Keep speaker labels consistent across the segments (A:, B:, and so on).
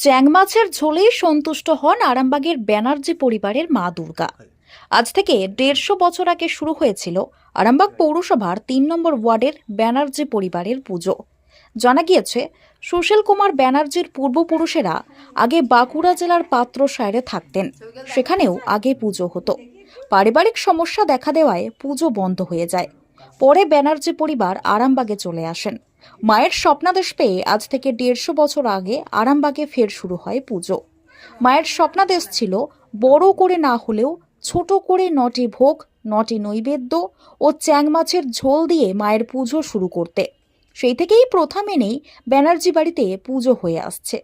A: চ্যাং মাছের ঝোলেই সন্তুষ্ট হন আরামবাগের ব্যানার্জি পরিবারের মা দুর্গা। আজ থেকে দেড়শো বছর আগে শুরু হয়েছিল আরামবাগ পৌরসভার তিন নম্বর ওয়ার্ডের ব্যানার্জি পরিবারের পুজো। জানা গিয়েছে, সুশীল কুমার ব্যানার্জির পূর্বপুরুষেরা আগে বাঁকুড়া জেলার পাত্র সায়রে থাকতেন। সেখানেও আগে পুজো হতো। পারিবারিক সমস্যা দেখা দেওয়ায় পুজো বন্ধ হয়ে যায়। পরে ব্যানার্জি পরিবার আরামবাগে চলে আসেন। মায়ের স্বপ্নাদেশ পেয়ে আজ থেকে দেড়শো বছর আগে আরামবাগে ফের শুরু হয় পুজো। মায়ের স্বপ্নাদেশ ছিল বড় করে না হলেও ছোট করে নটি ভোগ, নটি নৈবেদ্য ও চ্যাং মাছের ঝোল দিয়ে মায়ের পুজো শুরু করতে। সেই থেকেই প্রথা মেনেই ব্যানার্জি বাড়িতে পুজো হয়ে আসছে।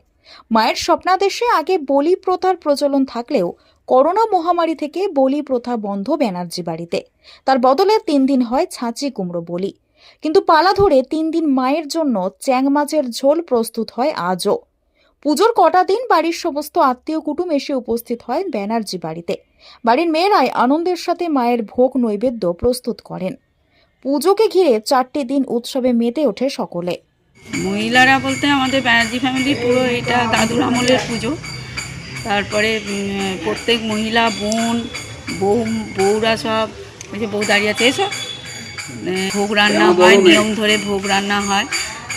A: মায়ের স্বপ্নাদেশে আগে বলি প্রথার প্রচলন থাকলেও করোনা মহামারী থেকে বলি প্রথা বন্ধ ব্যানার্জি বাড়িতে। তার বদলে তিন দিন হয় ছাঁচি কুমড়ো বলি। কিন্তু পালা ধরে তিন দিন মায়ের জন্য চ্যাং মাছের ঝোল প্রস্তুত হয় আজও। পুজোর কটা দিন বাড়ির সমস্ত আত্মীয় কুটুম এসে উপস্থিত হয় ব্যানার্জি বাড়িতে। বাড়ির মেয়েরাই আনন্দের সাথে মায়ের ভোগ নৈবেদ্য প্রস্তুত করেন। পুজোকে ঘিরে চারটি দিন উৎসবে মেতে ওঠে সকলে।
B: মহিলারা বলতে আমাদের ব্যানার্জি ফ্যামিলি পুরো এটা দাদুর আমলের পুজো। তারপরে প্রত্যেক মহিলা বোন বউ বউরা সব ওই যে বউ দাঁড়িয়ে আছে এসব ভোগ রান্না হয় নিয়ম ধরে ভোগ রান্না হয়।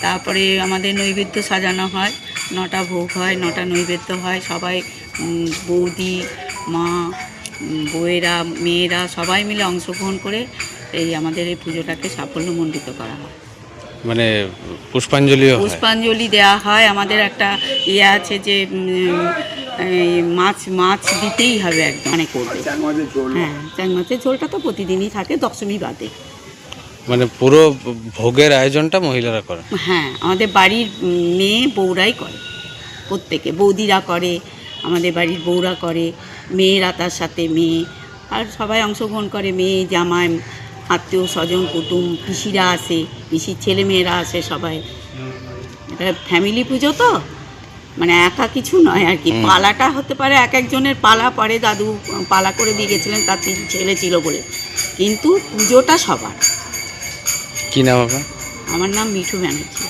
B: তারপরে আমাদের নৈবেদ্য সাজানো হয় নটা ভোগ হয় নটা নৈবেদ্য হয় সবাই বৌদি মা বউয়েরা মেয়েরা সবাই মিলে অংশগ্রহণ করে এই আমাদের এই পুজোটাকে সাফল্যমণ্ডিত করা হয়।
C: মানে পুষ্পাঞ্জলি
B: পুষ্পাঞ্জলি দেওয়া হয় আমাদের একটা ইয়ে আছে যে মাছ মাছ দিতেই হবে একদম। মানে করবে। হ্যাঁ চ্যাং মাছের ঝোলটা তো প্রতিদিনই থাকে দশমী বাদে।
C: মানে পুরো ভোগের আয়োজনটা মহিলারা করে।
B: হ্যাঁ আমাদের বাড়ির মেয়ে বউরাই করে প্রত্যেকে। বৌদিরা করে আমাদের বাড়ির বউরা করে মেয়েরা তার সাথে মেয়ে। আর সবাই অংশগ্রহণ করে মেয়ে জামাই আত্মীয় স্বজন কুটুম পিসিরা আসে পিসির ছেলে মেয়েরা আসে সবাই। এটা ফ্যামিলি পুজো তো? মানে একা কিছু নয় আর কি। পালাটা হতে পারে এক একজনের পালা পরে দাদু পালা করে দিয়ে গেছিলেন তার তিন ছেলে ছিল বলে। কিন্তু পুজোটা সবার।
C: কি নাম আপনার?
B: আমার নাম মিঠু ব্যানার্জি।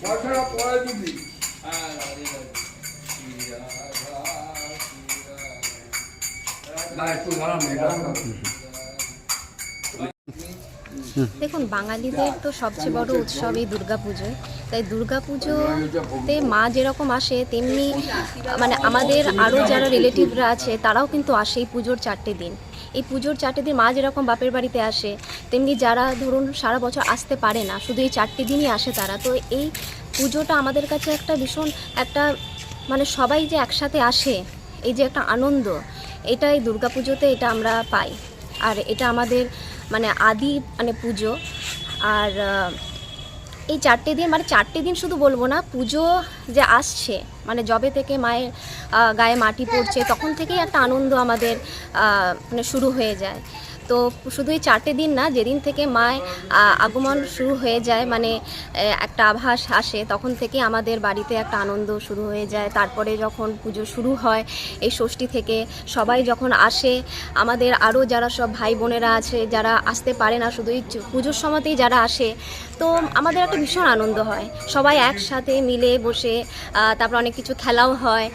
D: পয়সাটা পরে দিবি এটা
E: দেখুন, বাঙালিদের তো সবচেয়ে বড় উৎসব এই দুর্গাপুজো। তাই দুর্গাপুজোতে মা যেরকম আসে, তেমনি মানে আমাদের আরও যারা রিলেটিভরা আছে, তারাও কিন্তু আসে এই পুজোর চারটে দিন। এই পুজোর চারটে দিন মা যেরকম বাপের বাড়িতে আসে, তেমনি যারা ধরুন সারা বছর আসতে পারে না, শুধু এই চারটে দিনই আসে তারা। তো এই পুজোটা আমাদের কাছে একটা ভীষণ একটা মানে সবাই যে একসাথে আসে, এই যে একটা আনন্দ এটা এই দুর্গাপুজোতে এটা আমরা পাই। আর এটা আমাদের মানে আদি মানে পুজো। আর এই চারটে দিন মানে চারটে দিন শুধু বলব না, পুজো যে আসছে মানে জবে থেকে মায়ের গায়ে মাটি পড়ছে, তখন থেকেই একটা আনন্দ আমাদের মানে শুরু হয়ে যায়। তো শুধু এই চারটে দিন না, যেদিন থেকে মায় আগমন শুরু হয়ে যায় মানে একটা আভাস আসে, তখন থেকে আমাদের বাড়িতে একটা আনন্দ শুরু হয়ে যায়। তারপরে যখন পুজো শুরু হয়, এই ষষ্ঠী থেকে সবাই যখন আসে, আমাদের আরও যারা সব ভাই বোনেরা আছে, যারা আসতে পারে না শুধু এই পুজোর সময়তেই যারা আসে তো আমাদের একটা ভীষণ আনন্দ হয়। সবাই একসাথে মিলে বসে তারপর অনেক কিছু খেলাও হয়।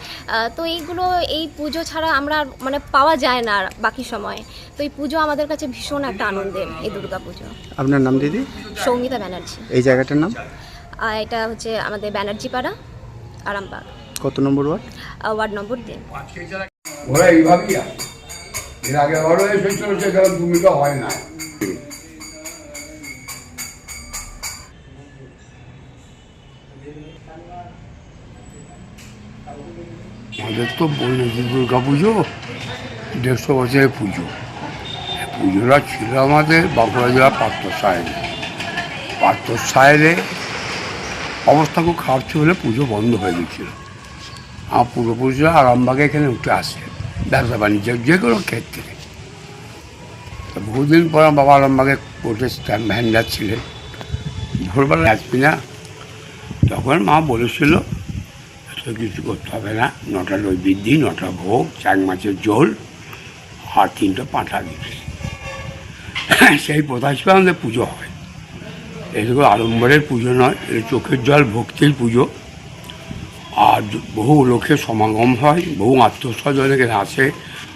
E: তো এইগুলো এই পুজো ছাড়া আমরা আর মানে পাওয়া যায় না আর বাকি সময়। তো এই পুজো আমাদের কাছে ভীষণ একটা আনন্দের এই দুর্গা পুজো।
F: আপনার নাম দিদি?
E: সৌমিতা ব্যানার্জি।
F: এই জায়গাটার নাম?
E: আর এটা হচ্ছে আমাদের ব্যানার্জি পাড়া আরামবাগ।
F: কত নম্বর ওয়ার্ড?
E: ওয়ার্ড নম্বর তিন
D: ওরা এইভাবেই আছে এর আগে আরও এসে চলেছে গেল ভূমিকা হয় না আমাদের তো বলছি দুর্গা পুজো, দেড়শো বছরের পুজো। পুজোটা ছিল আমাদের বাঁকুড়া জেলার পাত্র সাহেলে পাত্র সাহেলে অবস্থা খুব খারাপ বলে পুজো বন্ধ হয়ে গেছিল আমার পূর্বপুরুষরা আরামবাগে এখানে উঠে আসে, ব্যবসা বাণিজ্য, যে কোনো ক্ষেত্রে। বহুদিন পর বাবা আরামবাগে কোর্টে স্ট্যাম্প ভ্যান্ডার ছিলেন। ভোরবেলা আসবি না? তখন মা বলেছিল তো কিছু করতে হবে না। নটা নৈবেদ্যি নটা ভোগ চাং মাছের ঝোল, আর তিনটা পাঁঠা দিবে সেই হিসেবে আমাদের পুজো হয়। এটুকু আড়ম্বরের পুজো নয় এটা চোখের জল, ভক্তির পুজো। আর বহু লোকের সমাগম হয়, বহু আত্মস্বজন এখানে আসে,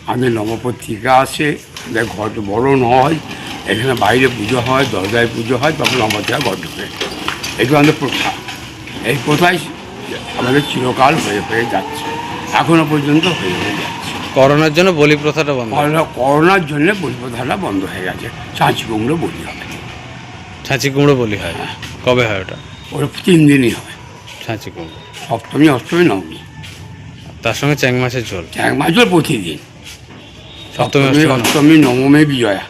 D: আমাদের নবপত্রিকা আসে, আমাদের ঘর বড় নয়, এখানে বাইরে পুজো হয় দরজায় পুজো হয়, তখন নবপত্রিকা ঘর ঢুকে। এগুলো আমাদের প্রথা। এই প্রথাই আমাদের চিরকাল হয়ে হয়ে যাচ্ছে। এখনও পর্যন্ত হয়ে হয়ে যাচ্ছে।
C: করোনার জন্য বলি প্রথাটা বন্ধ।
D: করোনা করোনার জন্য বলি প্রথাটা বন্ধ হয়ে গেছে। চাঁচি কুমড়ো বলি হবে
C: ছাঁচি কুমড়ো বলি হয়? কবে হয় ওটা?
D: ওটা তিন দিনই হয়।
C: ছাঁচি কুমড়ো।
D: সপ্তমী অষ্টমী নবমী।
C: তার সঙ্গে চ্যাং মাছের ঝোল?
D: চ্যাং মাস ধরে প্রতিদিন।
C: সপ্তমী অষ্টমী
D: নবমী। বিজয়া।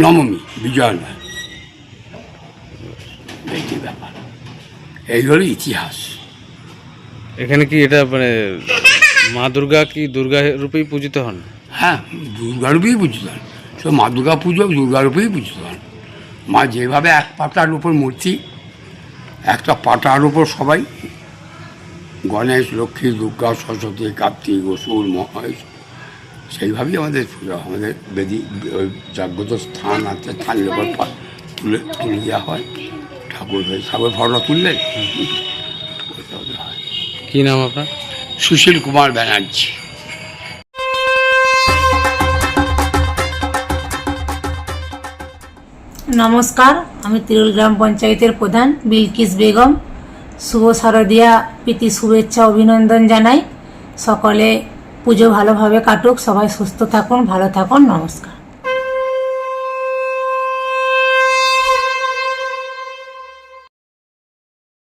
D: নবমী বিজয়া নয়। ব্যাপার। এই হলো ইতিহাস।
C: এখানে কি এটা মানে মা দুর্গা কি দুর্গা রূপেই পূজিত হন?
D: হ্যাঁ দুর্গারূপেই পুজো দেন তো মা দুর্গা পুজো দুর্গারূপেই পূজিত হন। মা যেভাবে এক পাতার উপর মূর্তি একটা পাতার উপর সবাই গণেশ লক্ষ্মী দুর্গা সরস্বতী কার্তিক অসুর মহেশ সেইভাবেই আমাদের পুজো আমাদের বেদি ওই জাগ্রত স্থান আছে স্থানের উপর তুলে তুলে দেওয়া হয়। ঠাকুর হয়ে ঠাকুর ফটো তুললেন।
C: কি নাম আপনার?
D: সুশীল কুমার ব্যানার্জি।
G: নমস্কার আমি তিরুল গ্রাম পঞ্চায়েতের প্রধান বিলকিস বেগম। শুভ শারদিয়া প্রীতি শুভেচ্ছা অভিনন্দন জানাই। সকলে পুজো ভালোভাবে কাটুক সবাই সুস্থ থাকুন ভালো থাকুন নমস্কার।